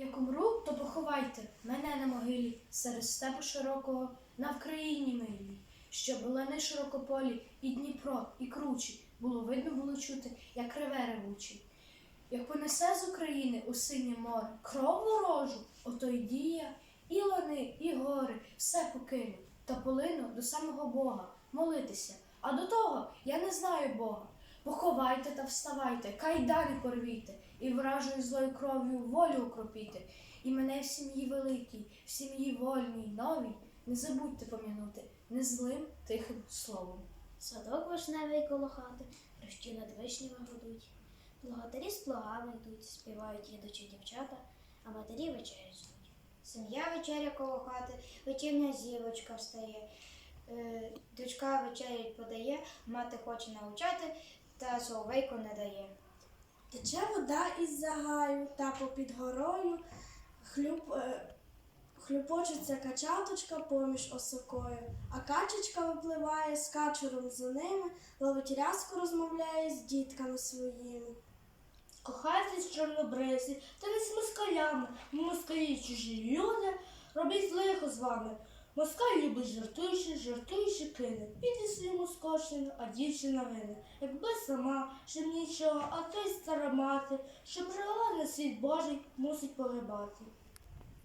Як умру, то поховайте мене на могилі серед степу широкого на Вкраїні милій, щоб лани широкополі і Дніпро, і кручі було видно було чути, як реве ревучий. Як понесе з України у синє море кров ворожу, ото й дія, і лани, і гори, все покину, та полину до самого Бога, молитися. А до того я не знаю Бога. Поховайте та вставайте, кайдани порвійте, і вражою злою кров'ю волю окропіте. І мене в сім'ї великій, в сім'ї вольній, новій, не забудьте пом'янути не злим тихим словом. Садок вишневий коло хати, хрещі над вишнями гудуть. Благодарі з плугами йдуть, співають їдучі дівчата, а матері вечерять ждуть. Сім'я вечеря коло хати, вечірня зірочка встає. Е, дочка вечерять подає, мати хоче навчати, та соловейко не дає. Тече вода із загаю та попід горою хлюп, е, хлюпочеться качаточка поміж осокою, а качечка випливає з качуром за ними, ловить рязку розмовляє з дітками своїми. Кохайтесь чорнобрисі, та не з москалями, москалі чужі люди, робіть лихо з вами. Москаль любить жартуючи, жартуючи кине. Піде своєму скошену, а дівчина вине. Якби сама, щоб нічого, а той стара мати, що жила на світ Божий, мусить погибати.